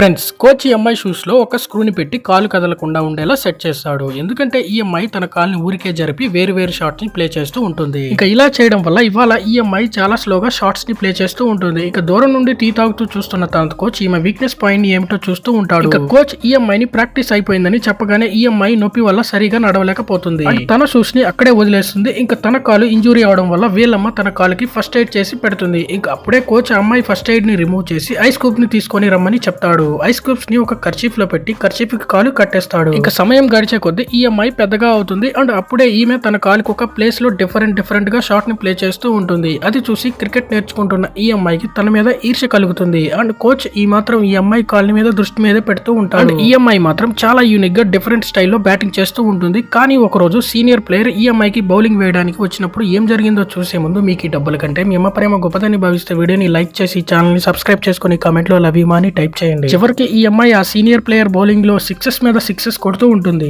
Friends coach ఈ అమ్మాయి షూస్లో ఒక స్క్రూని పెట్టి కాలు కదలకుండా ఉండేలా సెట్ చేస్తాడు. ఎందుకంటే ఈ అమ్మాయి తన కాల్ని ఊరికే జరిపి వేరు వేరు షాట్స్ని ప్లే చేస్తూ ఉంటుంది. ఇంకా ఇలా చేయడం వల్ల ఇవాళ ఈ అమ్మాయి చాలా స్లోగా షాట్స్ని ప్లే చేస్తూ ఉంటుంది. ఇక దూరం నుండి టీ తాగుతూ చూస్తున్న తన కోచ్ ఈమె వీక్నెస్ పాయింట్ ఏమిటో చూస్తూ ఉంటాడు. ఇక కోచ్ ఈ అమ్మాయిని ప్రాక్టీస్ అయిపోయిందని చెప్పగానే ఈ అమ్మాయి నొప్పి వల్ల సరిగా నడవలేకపోతుంది. తన షూస్ని అక్కడే వదిలేస్తుంది. ఇంకా తన కాలు ఇంజురీ అవడం వల్ల వీళ్ళమ్మ తన కాలుకి ఫస్ట్ ఎయిడ్ చేసి పెడుతుంది. ఇంకా అప్పుడే కోచ్ అమ్మాయి ఫస్ట్ ఎయిడ్ని రిమూవ్ చేసి ఐస్ క్యూబ్ని తీసుకొని రమ్మని చెప్తాడు. ఐస్ క్యూబ్స్ని ఒక కర్చీఫ్లో పెట్టి కర్చీఫ్కి కాలు కట్టేస్తాడు. ఇంకా సమయం గడిచే కొద్దీ ఈ అమ్మాయి పెద్దగా అవుతుంది అండ్ అప్పుడే ఈమె తన కాలుకి ఒక ప్లేస్లో డిఫరెంట్ డిఫరెంట్గా షాట్ని ప్లే చేస్తూ ఉంటుంది. అది చూసి క్రికెట్ నేర్చుకుంటున్న ఈ అమ్మాయికి తన మీద ఈర్ష్య కలుగుతుంది. అండ్ కోచ్ ఈ మాత్రం ఈ అమ్మాయి కాలు మీద దృష్టి మీద పెడుతూ ఉంటాడు. ఈ అమ్మాయి మాత్రం చాలా యూనిక్గా డిఫరెంట్ స్టైల్లో బ్యాటింగ్ చేస్తూ ఉంటుంది. కానీ ఒక రోజు సీనియర్ ప్లేయర్ ఈ అమ్మాయికి బౌలింగ్ వేయడానికి వచ్చినప్పుడు ఏం జరిగిందో చూసే ముందు మీకు ఈ డబ్బుల కంటే మీ అమ్మ ప్రేమ గొప్పదని భావిస్తే వీడియోని లైక్ చేసి ఛానల్ని సబ్స్క్రైబ్ చేసుకుని కామెంట్లో లవ్ యూ అని టైప్ చేయండి. చివరికి ఈ అమ్మాయి ఆ సీనియర్ ప్లేయర్ బౌలింగ్లో సిక్సెస్ మీద సిక్సెస్ కొడుతూ ఉంటుంది.